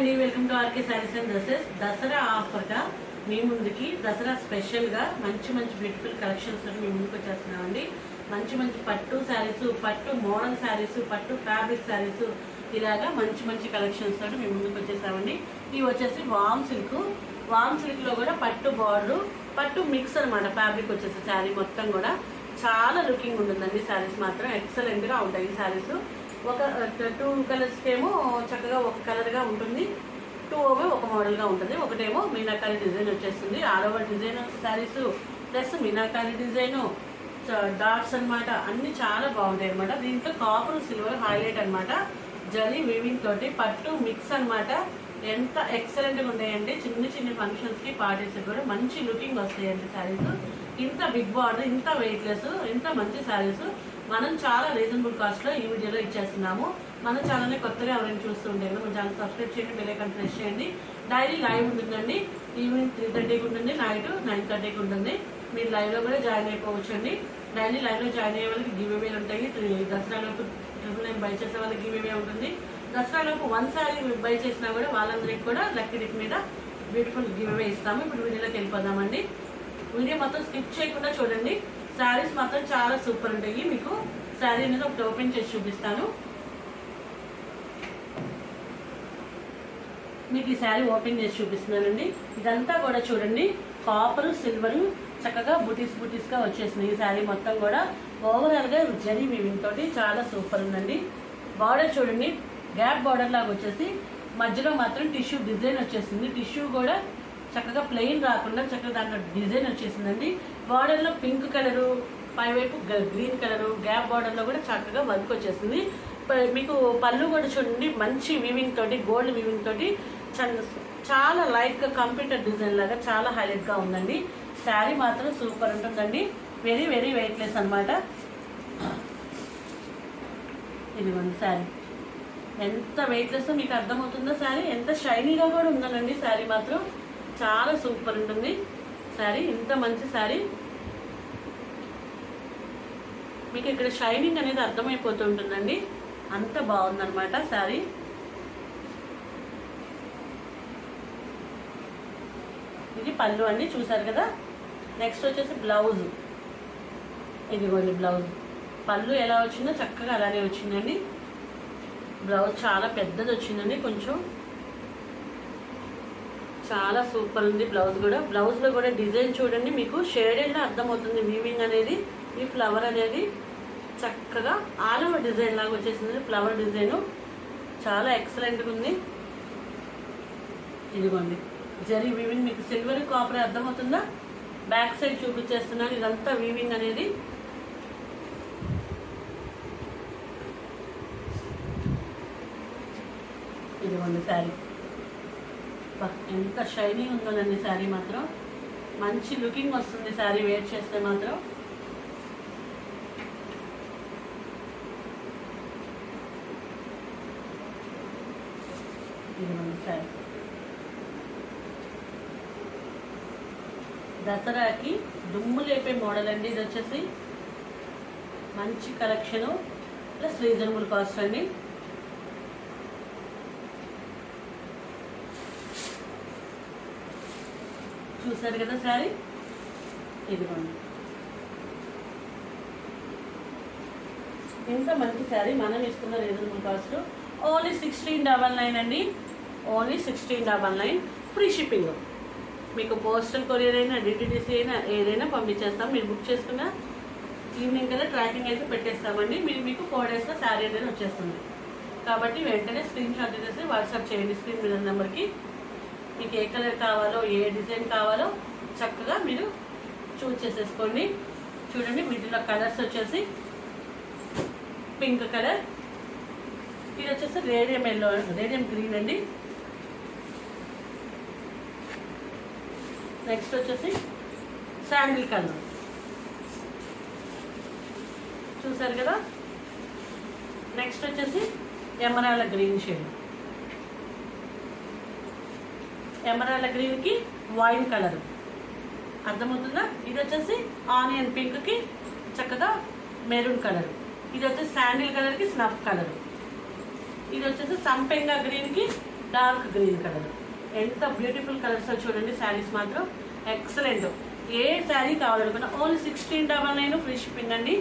అండి. Welcome to RK saris and dresses Dasara ఆఫర్గా మీ ముందుకి దసరా స్పెషల్గా మంచి మంచి బ్యూటిఫుల్ కలెక్షన్స్ మీ ముందుకు వచ్చేస్తున్నామండి. మంచి మంచి పట్టు శారీస్ పట్టు మోడల్ శారీస్ పట్టు ఫ్యాబ్రిక్ శారీస్ ఇలాగా మంచి మంచి కలెక్షన్స్ తోటి మీ ముందుకు వచ్చేసామండి ఇవి వచ్చేసి వామ్ సిల్క్ వామ్ సిల్క్లో కూడా పట్టు బార్డర్ పట్టు మిక్స్ అనమాట ఫ్యాబ్రిక్ వచ్చేసి శారీ మొత్తం కూడా. చాలా లుకింగ్ ఉంటుందండి శారీస్ మాత్రం. ఎక్సలెంట్గా ఉంటాయి ఈ శారీస్ ఒక టూ కలర్స్కి ఏమో చక్కగా ఒక కలర్గా ఉంటుంది. టూ ఓవే ఒక మోడల్గా ఉంటుంది. ఒకటేమో మీనాకారి డిజైన్ వచ్చేస్తుంది. All over design saris plus meenakari design dots అన్నమాట. అన్నీ చాలా బాగుంటాయి అనమాట దీంట్లో కాపర్ సిల్వర్ హైలైట్ అన్నమాట. జరీ వీవింగ్ తోటి పట్టు మిక్స్ అన్నమాట. ఎంత ఎక్సలెంట్గా ఉన్నాయండి చిన్న చిన్న ఫంక్షన్స్కి పార్టీస్కి కూడా మంచి లుకింగ్ వస్తాయండి శారీస్. ఇంత బిగ్ బార్డర్ ఇంత వెయిట్లెస్ ఇంత మంచి శారీస్. మనం చాలా రీజనబుల్ కాస్ట్లో ఈ వీడియోలో ఇచ్చేస్తున్నాము. మన ఛానల్ని కొత్తగా ఎవరైనా చూస్తుంటే మన ఛానల్ సబ్స్క్రైబ్ చేయండి బెల్లైకన్ ప్రెస్ చేయండి. డైలీ లైవ్ ఉంటుందండి. ఈవినింగ్ త్రీ థర్టీకి ఉంటుంది నైట్ నైన్ థర్టీకి ఉంటుంది. మీరు లైవ్లో కూడా జాయిన్ అయిపోవచ్చు అండి డైలీ లైవ్లో జాయిన్ అయ్యే వాళ్ళకి గివ్ ఉంటాయి. దసరాలోపు ట్రిపుల్ నైన్ బై చేసే వాళ్ళకి గివేవే ఉంటుంది. దసరాలోపు వన్ సారీ బై చేసినా కూడా వాళ్ళందరికీ కూడా లక్కీ మీద బ్యూటిఫుల్ గివేవే ఇస్తాము. ఇప్పుడు వీడియోలోకి వెళ్ళిపోదామండి. వీడియో మొత్తం స్కిప్ చేయకుండా చూడండి. శారీస్ మాత్రం చాలా సూపర్ ఉంటాయి. మీకు శారీ అనేది ఒకటి ఓపెన్ చేసి చూపిస్తాను. మీకు ఈ శారీ ఓపెన్ చేసి చూపిస్తున్నానండి. ఇదంతా కూడా చూడండి. కాపర్ సిల్వర్ చక్కగా బుటీస్ బుటీస్గా వచ్చేసింది ఈ శారీ మొత్తం కూడా ఓవరాల్గా జరీ వీవింగ్ తోటి చాలా సూపర్ ఉందండి. బార్డర్ చూడండి. గ్యాప్ బార్డర్ లాగా వచ్చేసి మధ్యలో మాత్రం టిష్యూ డిజైన్ వచ్చేసింది. టిష్యూ కూడా చక్కగా ప్లెయిన్ రాకుండా చక్కగా దాంట్లో డిజైన్ వచ్చేసిందండి. బార్డర్లో పింక్ కలరు పైవైపు గ్రీన్ కలరు గ్యాప్ బార్డర్లో కూడా చక్కగా వర్క్ వచ్చేసింది. మీకు పళ్ళు కూడా చూడండి మంచి వీవింగ్ తోటి గోల్డ్ వీవింగ్ తోటి చాలా చాలా లైట్గా కంప్యూటర్ డిజైన్ లాగా చాలా హైలైట్గా ఉందండి. శారీ మాత్రం సూపర్ ఉంటుందండి. వెరీ వెరీ వెయిట్లెస్ అనమాట ఇది ఉంది శారీ. ఎంత వెయిట్లెస్ మీకు అర్థమవుతుందో శారీ ఎంత షైనీగా కూడా ఉందనండి శారీ మాత్రం. చాలా సూపర్ ఉంటుంది. శారీ ఇంత మంచి శారీ మీకు ఇక్కడ షైనింగ్ అనేది అర్థమైపోతూ ఉంటుందండి అంత బాగుందనమాట శారీ ఇది పళ్ళు అండి చూసారు కదా? నెక్స్ట్ వచ్చేసి బ్లౌజ్. ఇదిగోండి బ్లౌజ్. పళ్ళు ఎలా వచ్చిందో చక్కగా అలానే వచ్చిందండి. బ్లౌజ్ చాలా పెద్దది వచ్చిందండి కొంచెం. చాలా సూపర్ ఉంది బ్లౌజ్ కూడా. బ్లౌజ్లో కూడా డిజైన్ చూడండి మీకు షేడెడ్లో అర్థమవుతుంది? వీవింగ్ అనేది ఈ ఫ్లవర్ అనేది చక్కగా ఆల్ ఓవర్ డిజైన్ లాగా వచ్చేసింది. Flower design. చాలా ఎక్సలెంట్గా ఉంది. ఇదిగోండి. జరీ వీవింగ్ మీకు సిల్వర్ కాపర్ అర్థమవుతుందా? బ్యాక్ సైడ్ చూపించేస్తున్నాను. ఇదంతా వీవింగ్ అనేది. ఇదిగోండి శారీ. ఎంత షైనింగ్ ఉందోనండి శారీ మాత్రం. మంచి లుకింగ్ వస్తుంది శారీ వేర్ చేస్తే మాత్రం. శారీ. దసరాకి దుమ్ము లేపే మోడల్ అండి ఇది వచ్చేసి. మంచి కలెక్షను ప్లస్ రీజనబుల్ కాస్ట్ అండి. చూసారు కదా శారీ ఇదిగోండి. ఇంత మంచి శారీ మనం ఇస్తున్న reasonable cost? Only sixteen double nine అండి. Only sixteen double nine. Free shipping. మీకు పోస్టల్ కొరియర్ అయినా డిటిడిసి అయినా ఏదైనా పంపించేస్తాం. మీరు బుక్ చేసుకున్న ఈవినింగ్ కదా ట్రాకింగ్ అయితే పెట్టేస్తామండి. మీరు మీకు ఫోర్ డేస్లో శారీ అనేది వచ్చేస్తుంది. కాబట్టి వెంటనే స్క్రీన్ షాట్ చేసి వాట్సాప్ చేయండి స్క్రీన్ మీద నెంబర్కి. మీకు ఏ కలర్ కావాలో ఏ డిజైన్ కావాలో చక్కగా మీరు చూస్ చేసేసుకోండి. చూడండి వీటిలో కలర్స్ వచ్చేసి పింక్ కలర్. ఇది వచ్చేసి రేడియం ఎల్లో రేడియం గ్రీన్ అండి. నెక్స్ట్ వచ్చేసి శాండిల్ కలర్. చూసారు కదా? నెక్స్ట్ వచ్చేసి ఎమరాల గ్రీన్ షేడ్. ఎమరాల గ్రీన్కి వైన్ కలర్ అర్థమవుతుందా? ఇది వచ్చేసి ఆనియన్ పింక్కి చక్కగా మెరూన్ కలర్ ఇది వచ్చేసి శాండిల్ కలర్కి స్నఫ్ కలర్ ఇది వచ్చేసి సంపెంగా గ్రీన్కి డార్క్ గ్రీన్ కలర్ ఎంత బ్యూటిఫుల్ కలర్స్ చూడండి శారీస్ మాత్రం. ఎక్సలెంట్ ఏ శారీ కావాలనుకున్నా only sixteen double nine free shipping అండి.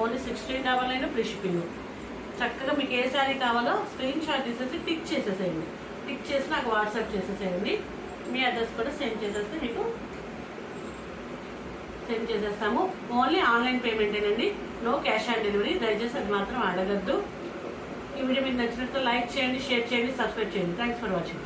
Only sixteen double nine free shipping చక్కగా మీకు ఏ శారీ కావాలో స్క్రీన్ షాట్ తీసేసి టిక్ చేసేసేయండి. టిక్ చేసి నాకు వాట్సాప్ చేసేసేయండి. మీ అడ్రస్ కూడా సెండ్ చేసేస్తే మీకు సెండ్ చేసేస్తాము. ఓన్లీ ఆన్లైన్ పేమెంటేనండి నో క్యాష్ ఆన్ డెలివరీ. దయచేసి అది మాత్రం అడగద్దు. ఈ వీడియో మీకు నచ్చినట్టు లైక్ చేయండి షేర్ చేయండి సబ్స్క్రైబ్ చేయండి. Thanks for watching